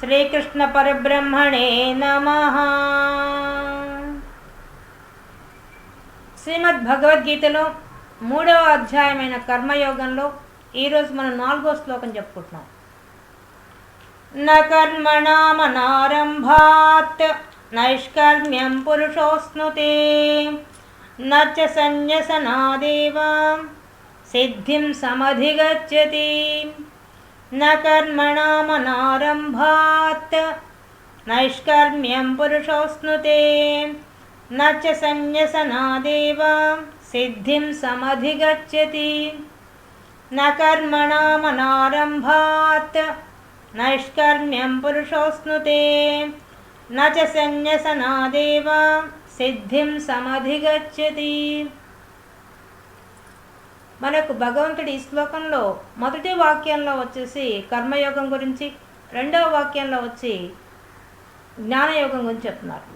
శ్రీకృష్ణ పరబ్రహ్మణే నమ. శ్రీమద్ భగవద్గీతలో మూడవ అధ్యాయమైన కర్మయోగంలో ఈరోజు మనం నాలుగో శ్లోకం చెప్పుకుంటున్నాం. న నైష్కర్మ్యం పురుషోస్నుతే న చ సన్యసనాదేవ సిద్ధిం సమధిగచ్చతి. న కర్మణామనారంభాత్. నైష్కర్మ్యం పురుషోస్నుతే న చ సన్యసనాదేవ. సిద్ధిం సమధిగచ్చతి. న కర్మణామనారంభాత్. నైష్కర్మ్యం పురుషోస్నుతే న చ సన్యసనాదేవ. సిద్ధిం సమధిగచ్చతి. మనకు భగవంతుడి ఈ శ్లోకంలో మొదటి వాక్యంలో వచ్చేసి కర్మయోగం గురించి రెండవ వాక్యంలో వచ్చి జ్ఞానయోగం గురించి చెప్తున్నారు.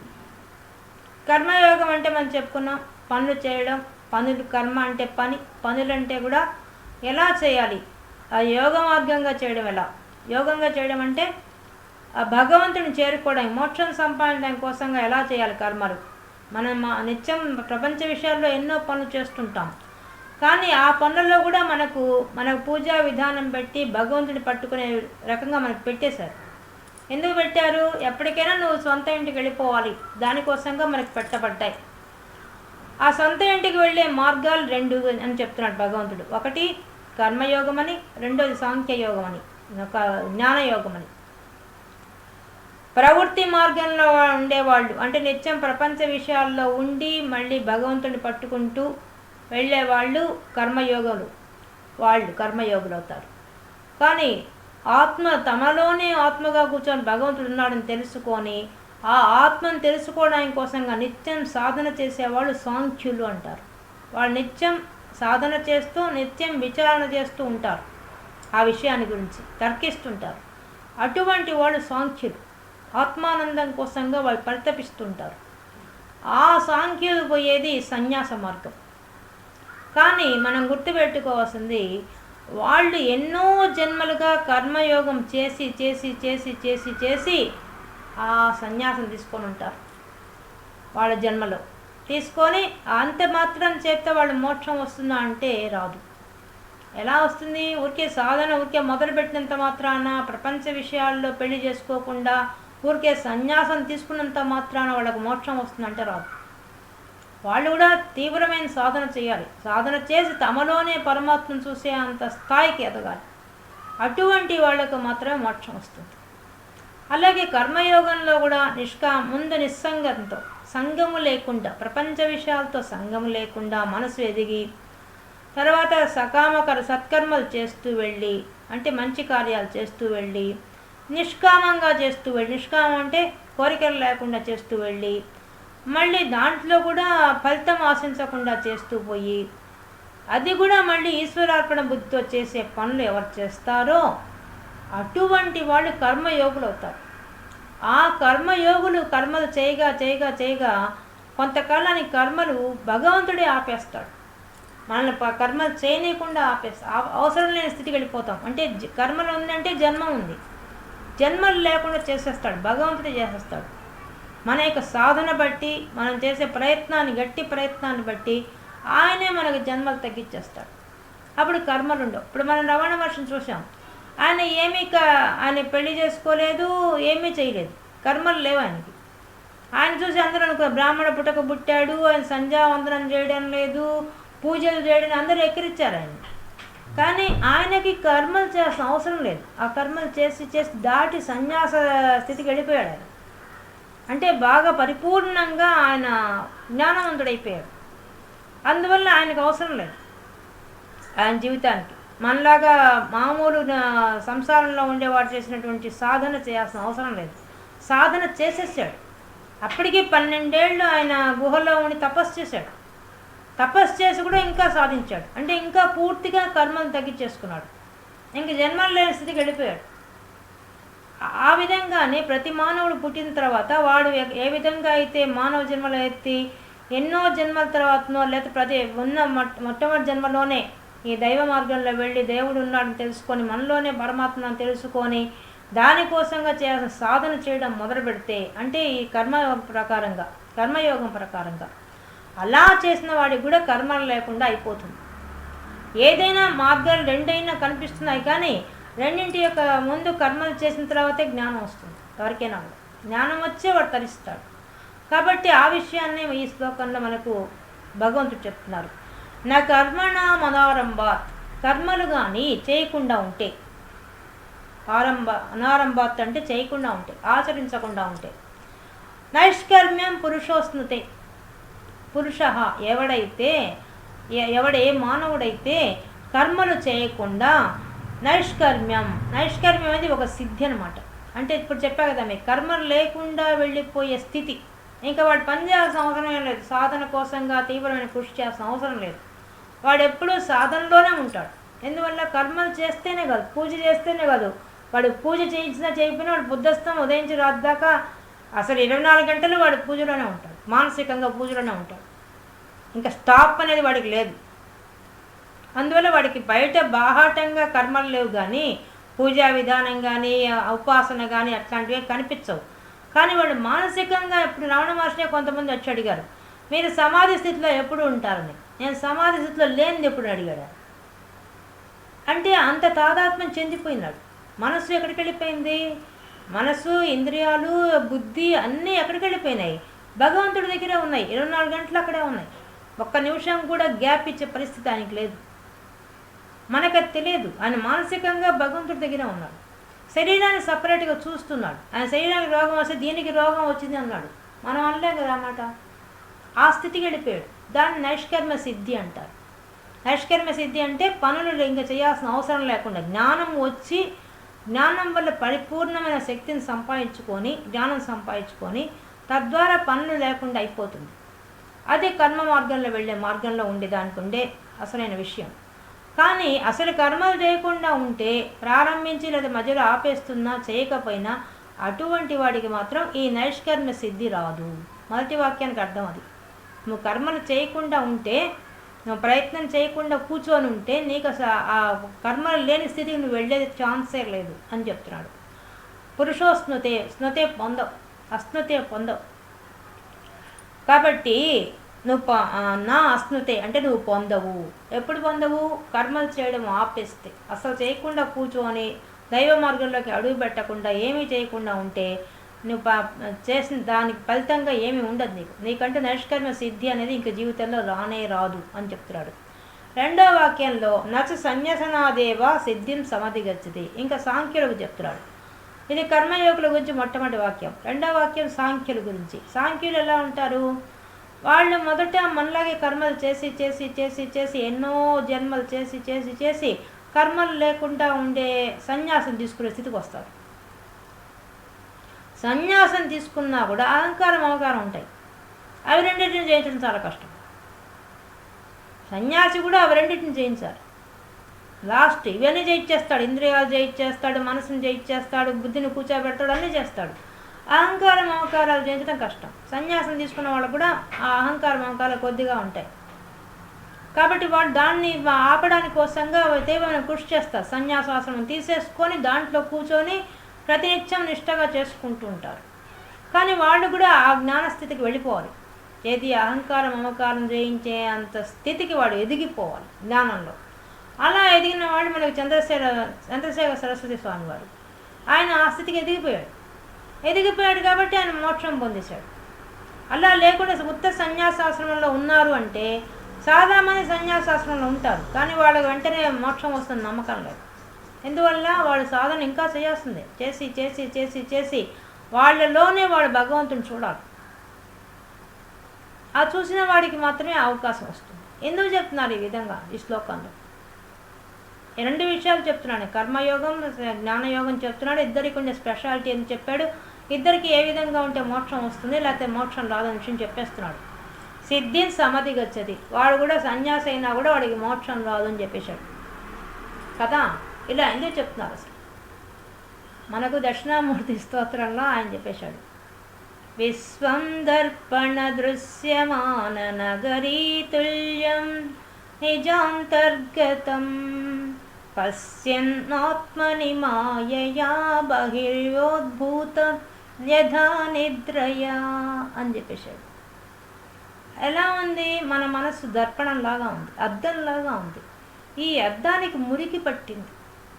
కర్మయోగం అంటే మనం చెప్పుకున్నాం పనులు చేయడం పనులు కర్మ అంటే పని పనులంటే కూడా ఎలా చేయాలి ఆ యోగ మార్గంగా చేయడం ఎలా? యోగంగా చేయడం అంటే ఆ భగవంతుని చేరుకోవడం మోక్షం సంపాదించడం కోసంగా ఎలా చేయాలి కర్మలు? మనం మా నిత్యం ప్రపంచ విషయాల్లో ఎన్నో పనులు చేస్తుంటాం. కానీ ఆ పనుల్లో కూడా మనకు మన పూజా విధానం పెట్టి భగవంతుని పట్టుకునే రకంగా మనకు పెట్టేశారు. ఎందుకు పెట్టారు? ఎప్పటికైనా నువ్వు సొంత ఇంటికి వెళ్ళిపోవాలి. దానికోసంగా మనకు పెట్టబడ్డాయి. ఆ సొంత ఇంటికి వెళ్ళే మార్గాలు రెండు అని చెప్తున్నాడు భగవంతుడు. ఒకటి కర్మయోగం అని రెండోది సాంఖ్యయోగం అని ఒక జ్ఞానయోగం అని ప్రవృత్తి మార్గంలో ఉండేవాళ్ళు అంటే నిత్యం ప్రపంచ విషయాల్లో ఉండి మళ్ళీ భగవంతుని పట్టుకుంటూ వెళ్ళే వాళ్ళు కర్మయోగులు. వాళ్ళు కర్మయోగులు అవుతారు. కానీ ఆత్మ తమలోనే ఆత్మగా కూర్చొని భగవంతుడు ఉన్నాడని తెలుసుకొని ఆ ఆత్మను తెలుసుకోవడానికి కోసంగా నిత్యం సాధన చేసేవాళ్ళు సాంఖ్యులు అంటారు. వాళ్ళు నిత్యం సాధన చేస్తూ నిత్యం విచారణ చేస్తూ ఉంటారు ఆ విషయాన్ని గురించి తర్కిస్తుంటారు. అటువంటి వాళ్ళు సాంఖ్యులు. ఆత్మానందం కోసంగా వాళ్ళు పరితపిస్తుంటారు. ఆ సాంఖ్యులు పోయేది సన్యాస మార్గం. కానీ మనం గుర్తుపెట్టుకోవాల్సింది వాళ్ళు ఎన్నో జన్మలుగా కర్మయోగం చేసి చేసి చేసి చేసి చేసి ఆ సన్యాసం తీసుకొని ఉంటారు. వాళ్ళ జన్మలో. తీసుకొని అంత మాత్రం చేస్తే వాళ్ళు మోక్షం వస్తుందా అంటే రాదు. ఎలా వస్తుంది? ఊరికే సాధన ఊరికే మొదలుపెట్టినంత మాత్రాన ప్రపంచ విషయాల్లో పెళ్ళి చేసుకోకుండా ఊరికే సన్యాసం తీసుకున్నంత మాత్రాన వాళ్ళకు మోక్షం వస్తుందంటే రాదు. వాళ్ళు కూడా తీవ్రమైన సాధన చేయాలి. సాధన చేసి తమలోనే పరమాత్మను చూసే అంత స్థాయికి ఎదగాలి. అటువంటి వాళ్ళకు మాత్రమే మోక్షం వస్తుంది. అలాగే కర్మయోగంలో కూడా నిష్కా ముందు నిస్సంగంతో సంగము లేకుండా ప్రపంచ విషయాలతో సంగము లేకుండా మనసు ఎదిగి తర్వాత సకామకర సత్కర్మలు చేస్తూ వెళ్ళి అంటే మంచి కార్యాలు చేస్తూ వెళ్ళి నిష్కామంగా చేస్తూ వెళ్ళి నిష్కామం అంటే కోరికలు లేకుండా చేస్తూ వెళ్ళి మళ్ళీ దాంట్లో కూడా ఫలితం ఆశించకుండా చేస్తూ పోయి అది కూడా మళ్ళీ ఈశ్వరార్పణ బుద్ధితో చేసే పనులు ఎవరు చేస్తారో అటువంటి వాళ్ళు కర్మయోగులు అవుతారు. ఆ కర్మయోగులు కర్మలు చేయగా చేయగా చేయగా కొంతకాలానికి కర్మలు భగవంతుడే ఆపేస్తాడు. మనల్ని కర్మలు చేయనీయకుండా ఆపేస్తా అవసరం లేని స్థితికి వెళ్ళిపోతాం. అంటే జ- కర్మలు ఉందంటే జన్మ ఉంది. జన్మలు లేకుండా చేసేస్తాడు భగవంతుడే చేసేస్తాడు. మన యొక్క సాధన బట్టి మనం చేసే ప్రయత్నాన్ని గట్టి ప్రయత్నాన్ని బట్టి ఆయనే మనకు జన్మలు తగ్గించేస్తాడు. అప్పుడు కర్మలు ఉండవు. ఇప్పుడు మనం రవాణా వర్షం చూసాం ఆయన ఏమీ ఆయన పెళ్ళి చేసుకోలేదు ఏమీ చేయలేదు. కర్మలు లేవు ఆయనకి. ఆయన చూసి అందరూ అనుకో బ్రాహ్మణ పుట్టక పుట్టాడు ఆయన సంధ్యావందనం చేయడం లేదు పూజలు చేయడం అందరూ ఎక్కిరిచ్చారు ఆయన కానీ ఆయనకి కర్మలు చేసిన అవసరం లేదు. ఆ కర్మలు చేసి చేసి దాటి సన్యాస స్థితికి వెళ్ళిపోయాడు ఆయన. అంటే బాగా పరిపూర్ణంగా ఆయన జ్ఞానవంతుడైపోయాడు. అందువల్ల ఆయనకు అవసరం లేదు. ఆయన జీవితానికి. మనలాగా మామూలు సంసారంలో ఉండేవాడు చేసినటువంటి సాధన చేయాల్సిన అవసరం లేదు. సాధన చేసేసాడు. అప్పటికి పన్నెండేళ్ళు ఆయన గుహలో ఉండి తపస్సు చేశాడు. తపస్సు చేసి కూడా ఇంకా సాధించాడు. అంటే ఇంకా పూర్తిగా కర్మను తగ్గించేసుకున్నాడు. ఇంక జన్మలు లేని స్థితికి వెళ్ళిపోయాడు. ఆ విధంగానే ప్రతి మానవుడు పుట్టిన తర్వాత వాడు ఏ- విధంగా అయితే మానవ జన్మలు ఎత్తి ఎన్నో జన్మల తర్వాతనో లేకపోతే ప్రతి ఉన్న మొట్ట మొట్టమొదటి జన్మలోనే ఈ దైవ మార్గంలో వెళ్ళి దేవుడు ఉన్నాడని తెలుసుకొని మనలోనే పరమాత్మను తెలుసుకొని దానికోసంగా చేయాల్సిన సాధన చేయడం మొదలు పెడితే అంటే ఈ కర్మ ప్రకారంగా కర్మయోగం ప్రకారంగా అలా చేసిన వాడికి కూడా కర్మలు లేకుండా అయిపోతుంది. ఏదైనా మార్గాలు రెండైనా కనిపిస్తున్నాయి కానీ రెండింటి యొక్క ముందు కర్మలు చేసిన తర్వాతే జ్ఞానం వస్తుంది. ఎవరికైనా జ్ఞానం వచ్చే వాడు తరిస్తాడు. కాబట్టి ఆ విషయాన్ని ఈ శ్లోకంలో మనకు భగవంతుడు చెప్తున్నారు. నా కర్మణ మనారంభాత్ కర్మలు కానీ చేయకుండా ఉంటే. ఆరంభ అనారంభాత్ అంటే చేయకుండా ఉంటే ఆచరించకుండా ఉంటే. నైష్కర్మ్యం పురుషోస్నుతే. పురుష ఎవడైతే ఎ- ఎవడే మానవుడైతే కర్మలు చేయకుండా నైష్కర్మ్యం. నైష్కర్మ్యం అనేది ఒక సిద్ధి అనమాట అంటే ఇప్పుడు చెప్పా కదా మీకు కర్మలు లేకుండా వెళ్ళిపోయే స్థితి. ఇంకా వాడు పని చేయాల్సిన అవసరం ఏం లేదు. సాధన కోసంగా తీవ్రమైన కృషి చేయాల్సిన అవసరం లేదు. వాడు ఎప్పుడూ సాధనలోనే ఉంటాడు. ఎందువల్ల? కర్మలు చేస్తేనే కాదు పూజ చేస్తేనే కాదు. వాడు పూజ చేయించినా చేయకపోయినా వాడు బుద్ధస్థం ఉదయించి రాద్దాకా అసలు ఇరవై నాలుగు గంటలు వాడు పూజలోనే ఉంటాడు. మానసికంగా పూజలోనే ఉంటాడు. ఇంకా స్టాప్ అనేది వాడికి లేదు. అందువల్ల వాడికి బయట బాహాటంగా కర్మలు లేవు కానీ పూజా విధానం కానీ ఉపాసన కానీ అట్లాంటివి కనిపించవు. కానీ వాడు మానసికంగా ఇప్పుడు రమణ మహర్షినే కొంతమంది వచ్చి అడిగారు మీరు సమాధి స్థితిలో ఎప్పుడు ఉంటారని. నేను సమాధి స్థితిలో లేనిది ఎప్పుడు అడిగాడు. అంటే అంత తాదాత్మ్యం చెందిపోయినాడు. మనస్సు ఎక్కడికి వెళ్ళిపోయింది? మనసు ఇంద్రియాలు బుద్ధి అన్నీ ఎక్కడికి వెళ్ళిపోయినాయి? భగవంతుడి దగ్గరే ఉన్నాయి. ఇరవై నాలుగు గంటలు అక్కడే ఉన్నాయి. ఒక్క నిమిషం కూడా గ్యాప్ ఇచ్చే పరిస్థితి ఆయనకి లేదు. మనకు అది తెలియదు. ఆయన మానసికంగా భగవంతుడి దగ్గర ఉన్నాడు. శరీరాన్ని సపరేట్గా చూస్తున్నాడు. ఆయన శరీరానికి రోగం వస్తే దీనికి రోగం వచ్చింది అన్నాడు. మనం అనలేం కదా అన్నమాట ఆ స్థితికి వెళ్ళిపోయాడు. దాన్ని నైష్కర్మ సిద్ధి అంటారు. నైష్కర్మ సిద్ధి అంటే పనులు ఇంకా చేయాల్సిన అవసరం లేకుండా జ్ఞానం వచ్చి జ్ఞానం వల్ల పరిపూర్ణమైన శక్తిని సంపాదించుకొని జ్ఞానం సంపాదించుకొని తద్వారా పనులు లేకుండా అయిపోతుంది. అదే కర్మ మార్గంలో వెళ్ళే మార్గంలో ఉండేదానికి ఉండే అసలైన విషయం. కానీ అసలు కర్మలు చేయకుండా ఉంటే ప్రారంభించి లేదా మధ్యలో ఆపేస్తున్నా చేయకపోయినా అటువంటి వాడికి మాత్రం ఈ నైష్కర్మ సిద్ధి రాదు. మొదటి వాక్యానికి అర్థం అది. నువ్వు కర్మలు చేయకుండా ఉంటే నువ్వు ప్రయత్నం చేయకుండా కూర్చొని ఉంటే నీకు అసలు ఆ కర్మలు లేని స్థితికి నువ్వు వెళ్ళేది ఛాన్సే లేదు అని చెప్తున్నాడు. పురుషో స్నుతే స్నుతే పొందవు అస్నుతే పొందవు. కాబట్టి నువ్వు నా అస్నుతే అంటే నువ్వు పొందవు. ఎప్పుడు పొందవు? కర్మలు చేయడం ఆపేస్తే. అసలు చేయకుండా కూర్చొని దైవ మార్గంలోకి అడుగు పెట్టకుండా ఏమీ చేయకుండా ఉంటే నువ్వు చేసిన దానికి ఫలితంగా ఏమీ ఉండదు నీకు. నీకంటే నైష్కర్మ సిద్ధి అనేది ఇంక జీవితంలో రానే రాదు అని చెప్తున్నాడు. రెండో వాక్యంలో నచ సన్యసనాదేవ సిద్ధిం సమధిగచ్చది ఇంకా సాంఖ్యులకు చెప్తున్నాడు. ఇది కర్మయోగుల గురించి మొట్టమొదటి వాక్యం. రెండో వాక్యం సాంఖ్యుల గురించి. సాంఖ్యులు ఎలా ఉంటారు? వాళ్ళు మొదట మనలాగే కర్మలు చేసి చేసి చేసి చేసి ఎన్నో జన్మలు చేసి చేసి చేసి కర్మలు లేకుండా ఉండే సన్యాసం తీసుకునే స్థితికి వస్తారు. సన్యాసం తీసుకున్నా కూడా అహంకారం అవకారం ఉంటాయి. అవి రెండింటిని జయించడం చాలా కష్టం. సన్యాసి కూడా అవి రెండింటిని జయించాలి. లాస్ట్ ఇవన్నీ జయించేస్తాడు. ఇంద్రియాలు జయించేస్తాడు మనసుని జయించేస్తాడు బుద్ధిని కూర్చోబెడతాడు అన్నీ చేస్తాడు. అహంకారం మమకారాలు జయించడం కష్టం. సన్యాసం తీసుకున్న వాళ్ళు కూడా ఆ అహంకారం మమకారాలు కొద్దిగా ఉంటాయి. కాబట్టి వాడు దాన్ని ఆపడానికి కోసంగా తీవ్రమైన కృషి చేస్తారు. సన్యాసాశ్రమం తీసేసుకొని దాంట్లో కూర్చొని ప్రతినిత్యం నిష్టగా చేసుకుంటూ ఉంటారు. కానీ వాళ్ళు కూడా ఆ జ్ఞానస్థితికి వెళ్ళిపోవాలి. ఏది అహంకారం మమకారం జయించే అంత స్థితికి వాడు ఎదిగిపోవాలి జ్ఞానంలో. అలా ఎదిగిన వాడు మనకు చంద్రశేఖర చంద్రశేఖర సరస్వతి స్వామి వారు. ఆయన ఆ స్థితికి ఎదిగిపోయాడు. ఎదిగిపోయాడు కాబట్టి ఆయన మోక్షం పొందేశాడు. అలా లేకుండా ఉత్త సన్యాసాశ్రమంలో ఉన్నారు అంటే చాలా సన్యాసాశ్రమంలో ఉంటారు. కానీ వాళ్ళకి వెంటనే మోక్షం వస్తుంది నమ్మకం లేదు. ఎందువల్ల? వాళ్ళు సాధన ఇంకా చేయాల్సిందే. చేసి చేసి చేసి చేసి వాళ్ళలోనే వాడు భగవంతుని చూడాలి. ఆ చూసిన వాడికి మాత్రమే అవకాశం వస్తుంది. ఎందుకు చెప్తున్నారు ఈ విధంగా ఈ శ్లోకంలో? ఈ రెండు విషయాలు చెప్తున్నాడు. కర్మయోగం జ్ఞానయోగం చెప్తున్నాడు. ఇద్దరికి ఉండే స్పెషాలిటీ అని చెప్పాడు. ఇద్దరికి ఏ విధంగా ఉంటే మోక్షం వస్తుంది లేకపోతే మోక్షం రాదని విషయం చెప్పేస్తున్నాడు. సిద్ధిని సమధి గచ్చది వాడు కూడా సన్యాసి అయినా కూడా వాడికి మోక్షం రాదు అని చెప్పేశాడు. కదా? ఇలా ఎందుకు చెప్తున్నారు అసలు? మనకు దక్షిణామూర్తి స్తోత్రంలో ఆయన చెప్పేశాడు. విశ్వం దర్పణ దృశ్యమాన నగరీతుల్యం నిజాంతర్గతం పశ్యన్నాత్మని మాయయా బహిర్యోద్భూత. యథా నిద్రయా అని చెప్పేశాడు. ఎలా ఉంది? మన మనసు దర్పణంలాగా ఉంది అద్దంలాగా ఉంది. ఈ అద్దానికి మురికి పట్టింది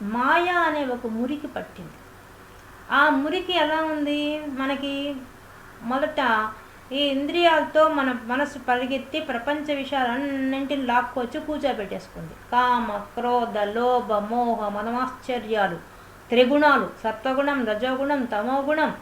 మాయ అనే ఒక మురికి పట్టింది. ఆ మురికి ఎలా ఉంది? మనకి మొదట ఈ ఇంద్రియాలతో మన మనసు పరిగెత్తి ప్రపంచ విషయాలన్నింటిని లాక్కొచ్చి కూర్చోబెట్టేసుకుంది కామ క్రోధ లోభ మోహ మనమాశ్చర్యాలు త్రిగుణాలు సత్వగుణం రజోగుణం తమోగుణం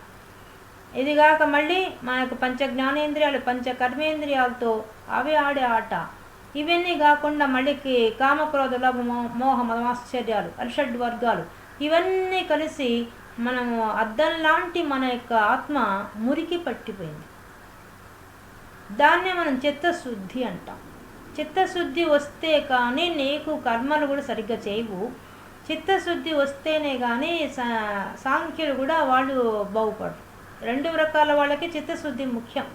ఇదిగాక మళ్ళీ మనకు పంచ జ్ఞానేంద్రియాలు పంచ కర్మేంద్రియాలతో అవి ఆడే ఆట. ఇవన్నీ కాకుండా మళ్ళీ కామక్రోధ లోభ మో- మోహ మనమాశ్చర్యాలు అరిషడ్ వర్గాలు ఇవన్నీ కలిసి మనము అద్దం లాంటి మన యొక్క ఆత్మ మురికి పట్టిపోయింది. దాన్నే మనం చిత్తశుద్ధి అంటాం. చిత్తశుద్ధి వస్తే కానీ నీకు కర్మలు కూడా సరిగ్గా చేయవు. చిత్తశుద్ధి వస్తేనే కానీ సా- సాంఖ్యులు కూడా వాళ్ళు బాగుపడరు. రెండు రకాల వాళ్ళకి చిత్తశుద్ధి ముఖ్యం.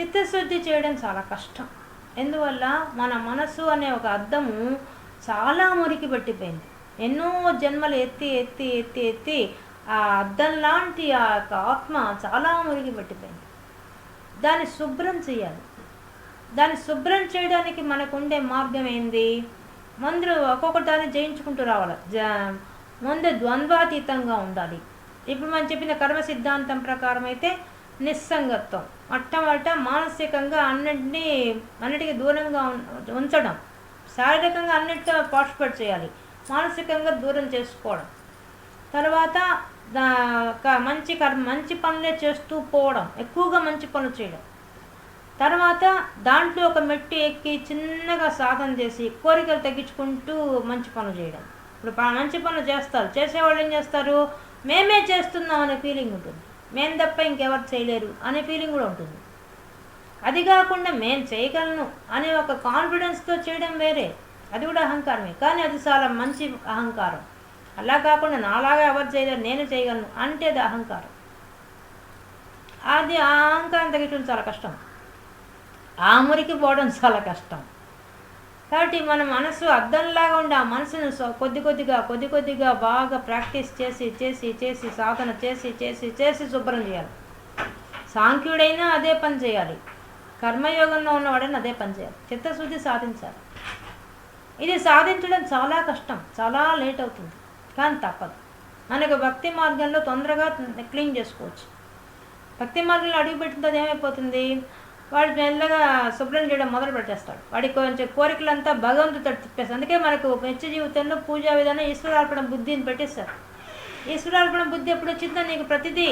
చిత్తశుద్ధి చేయడం చాలా కష్టం. ఎందువల్ల? మన మనసు అనే ఒక అద్దము చాలా మురికి పెట్టిపోయింది. ఎన్నో జన్మలు ఎత్తి ఎత్తి ఎత్తి ఎత్తి ఆ అద్దం లాంటి ఆ యొక్క ఆత్మ చాలా మురిగి పెట్టిపోయింది. దాన్ని శుభ్రం చేయాలి. దాన్ని శుభ్రం చేయడానికి మనకు ఉండే మార్గం ఏంది? ముందు ఒక్కొక్క దాన్ని జయించుకుంటూ రావాలి. జ ముందు ద్వంద్వాతీతంగా ఉండాలి. ఇప్పుడు మనం చెప్పిన కర్మ సిద్ధాంతం ప్రకారం అయితే నిస్సంగత్వం. మొట్టమొదట మానసికంగా అన్నింటినీ అన్నిటికీ దూరంగా ఉం- ఉంచడం. శారీరకంగా అన్నిటితో పార్టిసిపేట్ చేయాలి. మానసికంగా దూరం చేసుకోవడం. తర్వాత దా- క- మంచి కర్మ మంచి పనులే చేస్తూ పోవడం. ఎక్కువగా మంచి పనులు చేయడం. తర్వాత దాంట్లో ఒక మెట్టు ఎక్కి చిన్నగా సాధన చేసి కోరికలు తగ్గించుకుంటూ మంచి పనులు చేయడం. ఇప్పుడు మంచి పనులు చేస్తారు. చేసేవాళ్ళు ఏం చేస్తారు? మేమే చేస్తున్నాం అనే ఫీలింగ్ ఉంటుంది. మేము తప్ప ఇంకెవరు చేయలేరు అనే ఫీలింగ్ కూడా ఉంటుంది. అది కాకుండా మేము చేయగలను అనే ఒక కాన్ఫిడెన్స్తో చేయడం వేరే. అది కూడా అహంకారమే. కానీ అది చాలా మంచి అహంకారం. అలా కాకుండా నాలాగా ఎవరు చేయలేరు నేను చేయగలను అంటే అది అహంకారం. అది ఆ అహంకారం తగ్గించడం చాలా కష్టం. ఆ మురికి పోవడం చాలా కష్టం. కాబట్టి మన మనసు అద్దంలాగా ఉండి ఆ మనసును కొద్ది కొద్దిగా కొద్ది కొద్దిగా బాగా ప్రాక్టీస్ చేసి చేసి చేసి సాధన చేసి చేసి చేసి శుభ్రం చేయాలి. సాంఖ్యుడైనా అదే పని చేయాలి. కర్మయోగంలో ఉన్నవాడైనా అదే పని చేయాలి. చిత్తశుద్ధి సాధించాలి. ఇది సాధించడం చాలా కష్టం చాలా లేట్ అవుతుంది కానీ తప్పదు. మనకు భక్తి మార్గంలో తొందరగా క్లీన్ చేసుకోవచ్చు. భక్తి మార్గంలో అడుగుపెట్టిన తర్వాత ఏమైపోతుంది? వాడు మెల్లగా శుభ్రం చేయడం మొదలు పెట్టేస్తాడు. వాడికి కొంచెం కోరికలంతా భగవంతుడితో తిప్పేస్తాడు. అందుకే మనకు నిత్య జీవితంలో పూజా విధానం ఈశ్వరార్పణ బుద్ధిని పెట్టేస్తారు ఈశ్వరార్పణ బుద్ధి ఎప్పుడు వచ్చిందో? నీకు ప్రతిదీ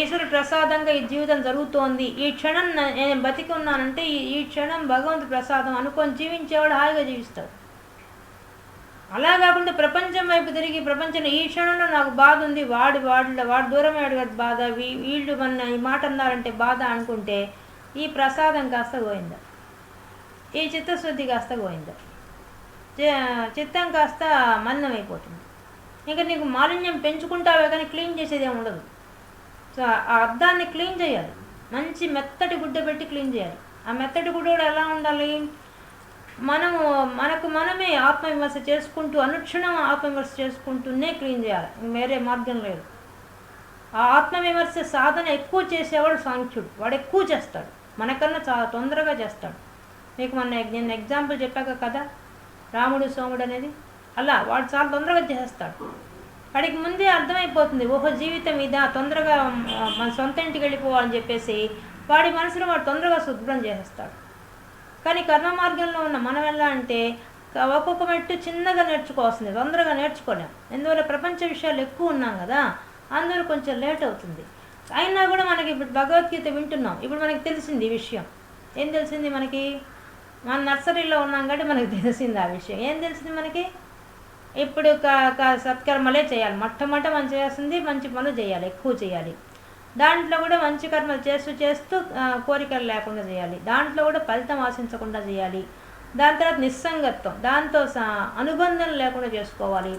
ఈశ్వరు ప్రసాదంగా ఈ జీవితం జరుగుతోంది. ఈ క్షణం నేను బతికి ఉన్నానంటే ఈ క్షణం భగవంతు ప్రసాదం అనుకొని జీవించేవాడు హాయిగా జీవిస్తాడు. అలా కాకుండా ప్రపంచం వైపు తిరిగి ప్రపంచం ఈ క్షణంలో నాకు బాధ ఉంది. వాడు వాడు వాడు దూరం అడిగాడు బాధ. వీళ్ళు మన ఈ మాట అన్నారంటే బాధ అనుకుంటే ఈ ప్రసాదం కాస్త గోయిందా ఈ చిత్తశుద్ధి కాస్త గోయిందా చిత్తం కాస్త మలినం అయిపోతుంది ఇంకా నీకు మాలిన్యం పెంచుకుంటావే కానీ క్లీన్ చేసేది ఏమి ఉండదు. సో ఆ అద్దాన్ని క్లీన్ చేయాలి. మంచి మెత్తటి గుడ్డ పెట్టి క్లీన్ చేయాలి. ఆ మెత్తటి గుడ్డ కూడా ఎలా ఉండాలి? మనము మనకు మనమే ఆత్మవిమర్శ చేసుకుంటూ అనుక్షణం ఆత్మవిమర్శ చేసుకుంటూనే క్లీన్ చేయాలి. వేరే మార్గం లేదు. ఆ ఆత్మవిమర్శ సాధన ఎక్కువ చేసేవాడు సాంఖ్యుడు. వాడు ఎక్కువ చేస్తాడు. మనకన్నా చాలా తొందరగా చేస్తాడు. మీకు మొన్న నేను ఎగ్జాంపుల్ చెప్పాక కదా రాముడు సోముడు అనేది? అలా వాడు చాలా తొందరగా చేస్తాడు. వాడికి ముందే అర్థమైపోతుంది ఓహో జీవితం ఇదా తొందరగా మన సొంత ఇంటికి వెళ్ళిపోవాలని చెప్పేసి వాడి మనసులో వాడు తొందరగా శుభ్రం చేసేస్తాడు. కానీ కర్మ మార్గంలో ఉన్న మనం ఎలా అంటే ఒక్కొక్క మెట్టు చిన్నగా నేర్చుకోవాల్సింది తొందరగా నేర్చుకోలేం. ఎందువల్ల ప్రపంచ విషయాలు ఎక్కువ ఉన్నాం కదా అందువల్ల కొంచెం లేట్ అవుతుంది. అయినా కూడా మనకి ఇప్పుడు భగవద్గీత వింటున్నాం. ఇప్పుడు మనకి తెలిసింది ఈ విషయం. ఏం తెలిసింది మనకి? మన నర్సరీలో ఉన్నాం కాబట్టి మనకి తెలిసింది ఆ విషయం. ఏం తెలిసింది మనకి? ఇప్పుడు సత్కర్మలే చేయాలి. మొట్టమొదట మనం చేయాల్సింది మంచి పనులు చేయాలి ఎక్కువ చేయాలి. దాంట్లో కూడా మంచి కర్మలు చేస్తూ చేస్తూ కోరికలు లేకుండా చేయాలి. దాంట్లో కూడా ఫలితం ఆశించకుండా చేయాలి. దాని తర్వాత నిస్సంగత్వం. దాంతో స- అనుబంధం లేకుండా చేసుకోవాలి.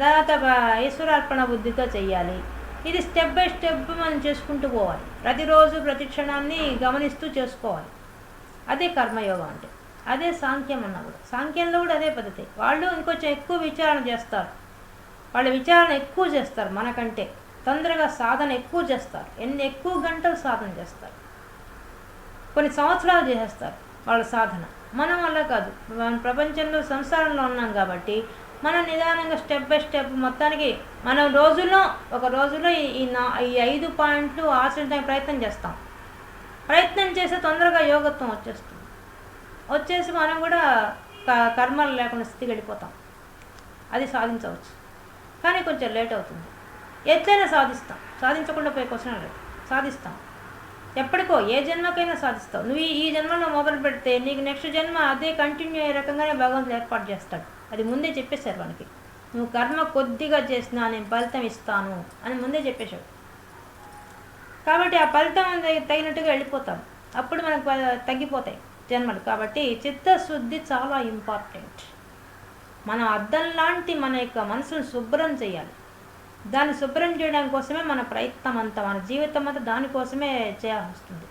తర్వాత ఈశ్వరార్పణ బుద్ధితో చేయాలి. ఇది స్టెప్ బై స్టెప్ మనం చేసుకుంటూ పోవాలి. ప్రతిరోజు ప్రతి క్షణాన్ని గమనిస్తూ చేసుకోవాలి. అదే కర్మయోగం అంటే. అదే సాంఖ్యం అన్నా కూడా. సాంఖ్యంలో కూడా అదే పద్ధతి. వాళ్ళు ఇంకొంచెం ఎక్కువ విచారణ చేస్తారు. వాళ్ళ విచారణ ఎక్కువ చేస్తారు మనకంటే. తొందరగా సాధన ఎక్కువ చేస్తారు. ఎన్ని ఎక్కువ గంటలు సాధన చేస్తారు. కొన్ని సంవత్సరాలు చేసేస్తారు వాళ్ళ సాధన. మనం అలా కాదు. మన ప్రపంచంలో సంసారంలో ఉన్నాం కాబట్టి మనం నిదానంగా స్టెప్ బై స్టెప్ మొత్తానికి మనం రోజులో ఒక రోజులో ఈ- ఈ నా ఈ ఐదు పాయింట్లు ఆచరించడానికి ప్రయత్నం చేస్తాం. ప్రయత్నం చేస్తే తొందరగా యోగత్వం వచ్చేస్తుంది. వచ్చేసి మనం కూడా క- కర్మలు లేకుండా స్థితికి వెళ్ళిపోతాం. అది సాధించవచ్చు. కానీ కొంచెం లేట్ అవుతుంది. ఎట్లయినా సాధిస్తాం. సాధించకుండా పోయే క్వశ్చన్ లేదు. సాధిస్తాం. ఎప్పటికో ఏ జన్మకైనా సాధిస్తావు. నువ్వు ఈ- ఈ జన్మలో మొదలు పెడితే నీకు నెక్స్ట్ జన్మ అదే కంటిన్యూ అయ్యే రకంగానే భగవంతుడు ఏర్పాటు చేస్తాడు. అది ముందే చెప్పేశారు మనకి. నువ్వు కర్మ కొద్దిగా చేసినా నేను ఫలితం ఇస్తాను అని ముందే చెప్పేశాడు. కాబట్టి ఆ ఫలితం తగినట్టుగా వెళ్ళిపోతాం. అప్పుడు మనకు తగ్గిపోతాయి జన్మలు. కాబట్టి చిత్తశుద్ధి చాలా ఇంపార్టెంట్. మన అద్దం లాంటి మన యొక్క మనసును శుభ్రం చేయాలి. దాన్ని శుభ్రం చేయడం కోసమే మన ప్రయత్నం అంతా మన జీవితం అంతా దానికోసమే చేయాల్సి వస్తుంది.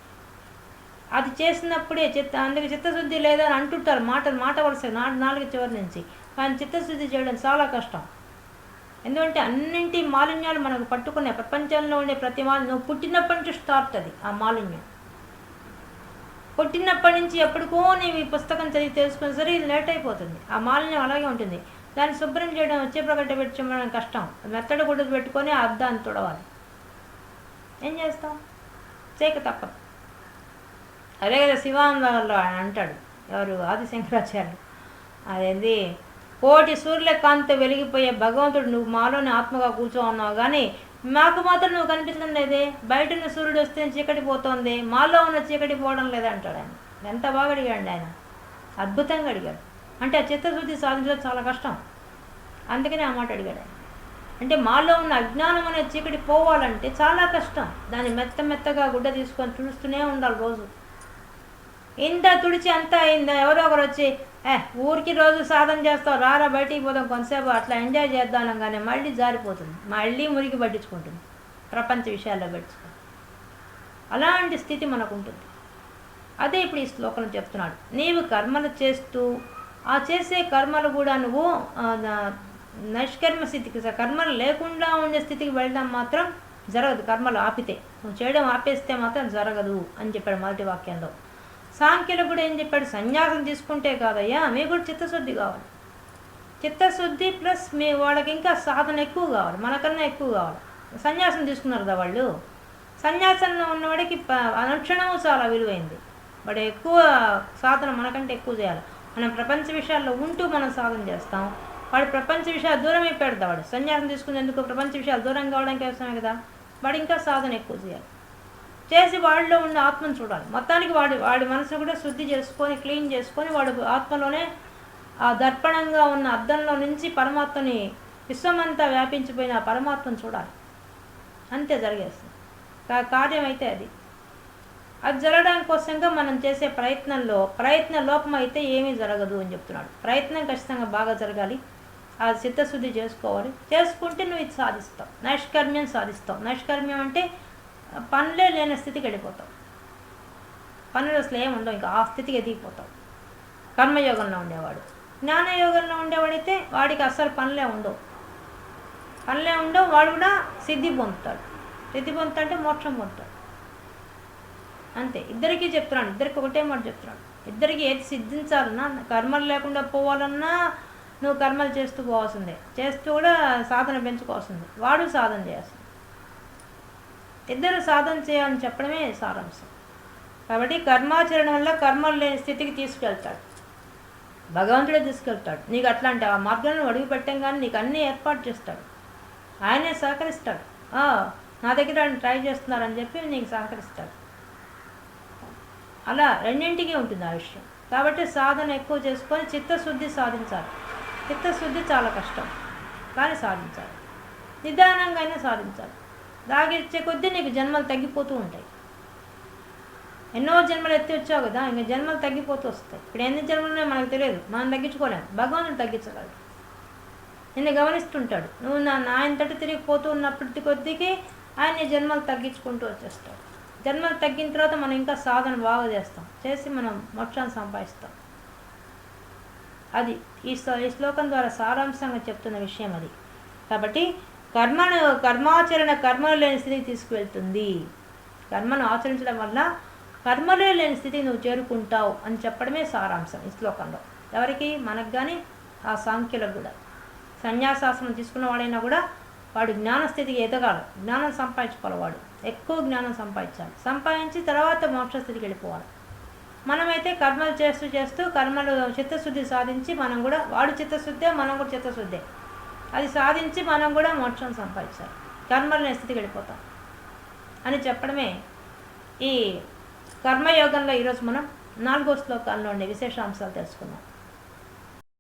అది చేసినప్పుడే చిత్త అందుకే చిత్తశుద్ధి లేదని అంటుంటారు. మాటలు మాట వలస నాటి నాలుగు చివరి నుంచి. కానీ చిత్తశుద్ధి చేయడం చాలా కష్టం. ఎందుకంటే అన్నింటి మాలిన్యాలు మనకు పట్టుకునే ప్రపంచంలో ఉండే ప్రతి మాలిన్యం. నువ్వు పుట్టినప్పటి నుంచి స్టార్ట్ అది ఆ మాలిన్యం. పుట్టినప్పటి నుంచి ఎప్పటికో నీవు ఈ పుస్తకం చదివి తెలుసుకుని ఇది లేట్ అయిపోతుంది. ఆ మాలిన్యం అలాగే ఉంటుంది. దాన్ని శుభ్రం చేయడం వచ్చే ప్రకట పెట్టడం కష్టం. మెత్తడ గుడ్డ పెట్టుకొని ఆ అద్దాన్ని తుడవాలి. ఏం చేస్తాం? చేయక తప్పదు. అదే కదా శివానందంలో ఆయన అంటాడు ఎవరు? ఆదిశంకరాచార్యులు. అదేంది? కోటి సూర్యకాంతి వెలిగిపోయే భగవంతుడు నువ్వు మాలోని ఆత్మగా కూర్చో ఉన్నావు కానీ మాకు మాత్రం నువ్వు కనిపించడం లేదే. బయట ఉన్న సూర్యుడు వస్తే చీకటి పోతోంది. మాలో ఉన్న చీకటి పోవడం లేదంటాడు ఆయన. ఎంత బాగా అడిగాడు ఆయన. అద్భుతంగా అడిగాడు. అంటే ఆ చిత్తశుద్ధి సాధించడం చాలా కష్టం. అందుకనే ఆ మాట అడిగాడు ఆయన. అంటే మాలో ఉన్న అజ్ఞానం అనే చీకటి పోవాలంటే చాలా కష్టం. దాన్ని మెత్త మెత్తగా గుడ్డ తీసుకొని చూస్తూనే ఉండాలి రోజు. ఇంత తుడిచి అంతా అయిందా? ఎవరో ఒకరు వచ్చి ఏ ఊరికి రోజు సాధన చేస్తావు రారా బయటికి పోదాం కొంతసేపు అట్లా ఎంజాయ్ చేద్దాం కానీ మళ్ళీ జారిపోతుంది. మళ్ళీ మురికి పట్టించుకుంటుంది. ప్రపంచ విషయాల్లో పట్టించుకుంటుంది అలాంటి స్థితి మనకు ఉంటుంది అదే ఇప్పుడు ఈ శ్లోకంలో చెప్తున్నాడు. నీవు కర్మలు చేస్తూ ఆ చేసే కర్మలు కూడా నువ్వు నైష్కర్మ స్థితికి కర్మలు లేకుండా ఉండే స్థితికి వెళ్ళడం మాత్రం జరగదు. కర్మలు ఆపితే నువ్వు చేయడం ఆపేస్తే మాత్రం జరగదు అని చెప్పాడు మొదటి వాక్యంలో. సాంఖ్యులు కూడా ఏం చెప్పాడు సన్యాసం తీసుకుంటే కాదయ్యా మీకు కూడా చిత్తశుద్ధి కావాలి. చిత్తశుద్ధి ప్లస్ మీ వాళ్ళకి ఇంకా సాధన ఎక్కువ కావాలి మనకన్నా ఎక్కువ కావాలి. సన్యాసం తీసుకున్నారు కదా వాళ్ళు? సన్యాసంలో ఉన్నవాడికి ప- అనుక్షణం చాలా విలువైంది. వాడు ఎక్కువ సాధన మనకంటే ఎక్కువ చేయాలి. మనం ప్రపంచ విషయాల్లో ఉంటూ మనం సాధన చేస్తాం. వాడు ప్రపంచ విషయాలు దూరం అయిపోయాడు వాడు? సన్యాసం తీసుకునేందుకు ప్రపంచ విషయాలు దూరం కావడానికి అవసరమే కదా? వాడు ఇంకా సాధన ఎక్కువ చేయాలి. చేసి వాడిలో ఉన్న ఆత్మను చూడాలి. మొత్తానికి వాడి వాడి మనసు కూడా శుద్ధి చేసుకొని క్లీన్ చేసుకొని వాడు ఆత్మలోనే ఆ దర్పణంగా ఉన్న అద్దంలో నుంచి పరమాత్మని విశ్వమంతా వ్యాపించిపోయిన ఆ పరమాత్మను చూడాలి. అంతే జరిగేస్తుంది. కా- కార్యం అయితే అది. అది జరగడం కోసంగా మనం చేసే ప్రయత్నంలో ప్రయత్న లోపం అయితే ఏమీ జరగదు అని చెప్తున్నాడు. ప్రయత్నం ఖచ్చితంగా బాగా జరగాలి. ఆ చిత్తశుద్ధి చేసుకోవాలి. చేసుకుంటే నువ్వు ఇది సాధిస్తావు. నైష్కర్మ్యం సాధిస్తావు. నైష్కర్మ్యం అంటే పనులే లేని స్థితికి వెళ్ళిపోతావు పనులు అసలు ఏముండవు ఇంకా ఆ స్థితికి ఎదిగిపోతావు కర్మయోగంలో ఉండేవాడు. జ్ఞానయోగంలో ఉండేవాడైతే వాడికి అస్సలు పనులే ఉండవు. పనులే ఉండవు వాడు కూడా సిద్ధి పొందుతాడు. సిద్ధి పొందుతాడంటే మోక్షం పొందుతాడు. అంతే. ఇద్దరికీ చెప్తున్నాడు ఇద్దరికి ఒకటే మాట చెప్తున్నాడు ఇద్దరికి ఏది సిద్ధించాలన్నా కర్మలు లేకుండా పోవాలన్నా నువ్వు కర్మలు చేస్తూ పోవాల్సిందే. చేస్తూ కూడా సాధన పెంచుకోవాల్సిందే. వాడు సాధన చేయాల్సిందే. ఇద్దరు సాధన చేయాలని చెప్పడమే సారాంశం. కాబట్టి కర్మాచరణ వల్ల కర్మలు లేని స్థితికి తీసుకెళ్తాడు. భగవంతుడే తీసుకెళ్తాడు. నీకు అట్లాంటి ఆ మార్గాలను అడుగు పెట్టాం కానీ నీకు అన్నీ ఏర్పాటు చేస్తాడు. ఆయనే సహకరిస్తాడు. నా దగ్గర ఆయన ట్రై చేస్తున్నారని చెప్పి నీకు సహకరిస్తాడు. అలా రెండింటికి ఉంటుంది ఆ విషయం. కాబట్టి సాధన ఎక్కువ చేసుకొని చిత్తశుద్ధి సాధించాలి. చిత్తశుద్ధి చాలా కష్టం. కానీ సాధించాలి. నిదానంగా అయినా సాధించాలి. దాగిచ్చే కొద్దీ నీకు జన్మలు తగ్గిపోతూ ఉంటాయి. ఎన్నో జన్మలు ఎత్తి వచ్చావు కదా ఇంకా జన్మలు తగ్గిపోతూ వస్తాయి. ఇప్పుడు ఎన్ని జన్మలు ఉన్నాయో మనకు తెలియదు. మనం తగ్గించుకోలేము. భగవానుడు తగ్గించగలడు. నిన్ను గమనిస్తుంటాడు. నువ్వు నా నాయనతటి తిరిగి పోతూ ఉన్నప్పటి కొద్దికి ఆయన నీ జన్మలు తగ్గించుకుంటూ వచ్చేస్తాడు. జన్మలు తగ్గిన తర్వాత మనం ఇంకా సాధన బాగా చేస్తాం. చేసి మనం మోక్షాన్ని సంపాదిస్తాం. అది ఈ శ్లోకం ద్వారా సారాంశంగా చెప్తున్న విషయం అది. కాబట్టి కర్మను కర్మాచరణ కర్మలు లేని స్థితికి తీసుకువెళ్తుంది. కర్మను ఆచరించడం వల్ల కర్మలే లేని స్థితికి నువ్వు చేరుకుంటావు అని చెప్పడమే సారాంశం ఈ శ్లోకంలో. ఎవరికి? మనకు కానీ ఆ సాంఖ్యులకు కూడా. సన్యాసాసనం తీసుకున్న వాడైనా కూడా వాడు జ్ఞానస్థితికి ఎదగాలి. జ్ఞానం సంపాదించుకోవాలి వాడు ఎక్కువ జ్ఞానం సంపాదించాలి. సంపాదించి తర్వాత మోక్షస్థితికి వెళ్ళిపోవాలి. మనమైతే కర్మలు చేస్తూ చేస్తూ కర్మలు చిత్తశుద్ధి సాధించి మనం కూడా వాడు చిత్తశుద్ధే మనం కూడా చిత్తశుద్ధే. అది సాధించి మనం కూడా మోక్షం సంపాదించాలి. కర్మలని స్థితికి వెళ్ళిపోతాం. అని చెప్పడమే ఈ కర్మయోగంలో ఈరోజు మనం నాలుగో శ్లోకాల్లో ఉండే విశేషాంశాలు తెలుసుకుందాం.